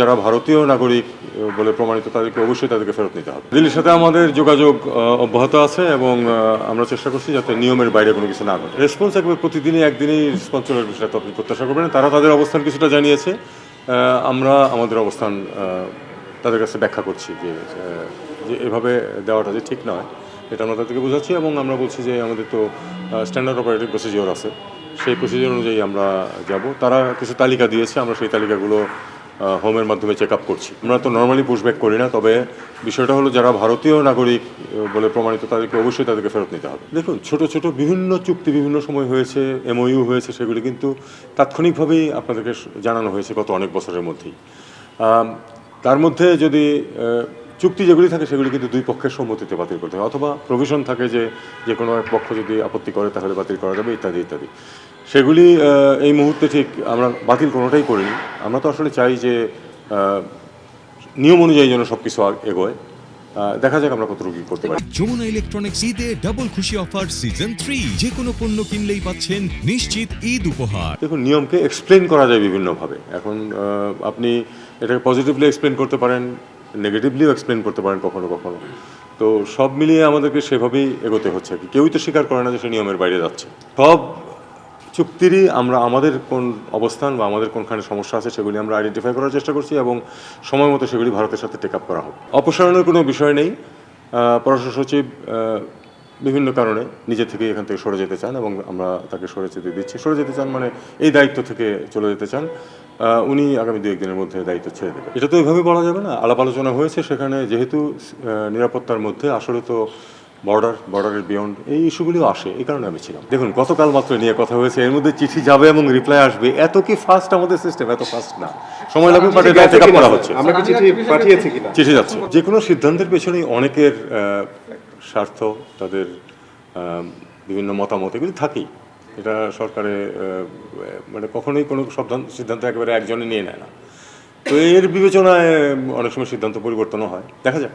যারা ভারতীয় নাগরিক বলে প্রমাণিত, তাদেরকে অবশ্যই তাদেরকে ফেরত নিতে হবে। দিল্লির সাথে আমাদের যোগাযোগ অব্যাহত আছে এবং আমরা চেষ্টা করছি যাতে নিয়মের বাইরে কোনো কিছু না ঘটে। রেসপন্স একবার প্রতিদিনই, একদিনই রেসপন্স চলার বিষয়টা আপনি প্রত্যাশা করবেন। তারা তাদের অবস্থান কিছুটা জানিয়েছে। আমরা আমাদের অবস্থান তাদের কাছে ব্যাখ্যা করছি যে যে এভাবে দেওয়াটা যে ঠিক নয়, এটা আমরা তাদেরকে বোঝাচ্ছি এবং আমরা বলছি যে আমাদের তো স্ট্যান্ডার্ড অপারেটিং প্রসিজিওর আছে। সেই প্রসিজিওর অনুযায়ী আমরা যাব। তারা কিছু তালিকা দিয়েছে, আমরা সেই তালিকাগুলো হোমের মাধ্যমে চেক আপ করছি। আমরা তো নর্মালি পুশব্যাক করি না, তবে বিষয়টা হলো যারা ভারতীয় নাগরিক বলে প্রমাণিত, তাদেরকে অবশ্যই তাদেরকে ফেরত নিতে হবে। দেখুন, ছোট ছোট বিভিন্ন চুক্তি, বিভিন্ন সময় হয়েছে এমওইউ হয়েছে, সেগুলি কিন্তু তাৎক্ষণিকভাবেই আপনাদেরকে জানানো হয়েছে গত অনেক বছরের মধ্যেই। তার মধ্যে যদি চুক্তি যেগুলি থাকে, সেগুলি কিন্তু দুই পক্ষের সম্মতিতে বাতিল করতে হয়, অথবা প্রভিশন থাকে যে যে কোনো এক পক্ষ যদি আপত্তি করে, তাহলে বাতিল করা যাবে, ইত্যাদি ইত্যাদি। সেগুলি এই মুহূর্তে ঠিক আমরা বাতিল কোনোটাই করিনি। আমরা তো আসলে চাই যে নিয়ম অনুযায়ী যেন সব কিছু এগোয়। দেখা যাক আমরা কতটুকু কি করতে পারি। যমুনা ইলেকট্রনিক্স ঈদে ডাবল খুশি অফার সিজন থ্রি যে কোনো পণ্য কিনলেই পাচ্ছেন নিশ্চিত ঈদ উপহার। দেখুন নিয়মকে এক্সপ্লেন করা যায় বিভিন্নভাবে। এখন আপনি এটাকে পজিটিভলি এক্সপ্লেন করতে পারেন নেগেটিভলিও এক্সপ্লেন করতে পারেন কখনো কখনো। তো সব মিলিয়ে আমাদেরকে সেভাবেই এগোতে হচ্ছে। আর কি কেউই তো স্বীকার করে না যে সে নিয়মের বাইরে যাচ্ছে। সব চুক্তিরই আমরা আমাদের কোন অবস্থান বা আমাদের কোনখানে সমস্যা আছে সেগুলি আমরা আইডেন্টিফাই করার চেষ্টা করছি এবং সময় মতো সেগুলি ভারতের সাথে টেক আপ করা হবে অপসারণের কোনো বিষয় নেই। পররাষ্ট্র সচিব বিভিন্ন কারণে নিজে থেকে এখান থেকে সরে যেতে চান এবং আমরা তাকে সরে যেতে দিচ্ছি। সরে যেতে চান মানে এই দায়িত্ব থেকে চলে যেতে চান। উনি আগামী দু একদিনের মধ্যে দায়িত্ব ছেড়ে দেবেন। এটা তো এভাবে বলা যাবে না। আলাপ আলোচনা হয়েছে সেখানে যেহেতু নিরাপত্তার মধ্যে আসলে তো বর্ডার বর্ডারের বিয়ন্ড এই ইস্যুগুলিও আসে এই কারণে আমি ছিলাম। দেখুন গতকাল মাত্র নিয়ে কথা হয়েছে এর মধ্যে চিঠি যাবে এবং রিপ্লাই আসবে এত কি ফাস্ট আমাদের সিস্টেম এত ফাস্ট না। সময় লাগবে বাট এটা চেক করা হচ্ছে। আমরা কি চিঠি পাঠিয়েছি কিনা? চিঠি যাচ্ছে। যে কোনো সিদ্ধান্তের পেছনেই অনেকের স্বার্থ তাদের বিভিন্ন মতামত এগুলি থাকেই। এটা সরকারে মানে কখনোই কোনো সিদ্ধান্ত সিদ্ধান্ত একেবারে একজনে নিয়ে নেয় না। তো এর বিবেচনায় অনেক সময় সিদ্ধান্ত পরিবর্তনও হয়। দেখা যাক।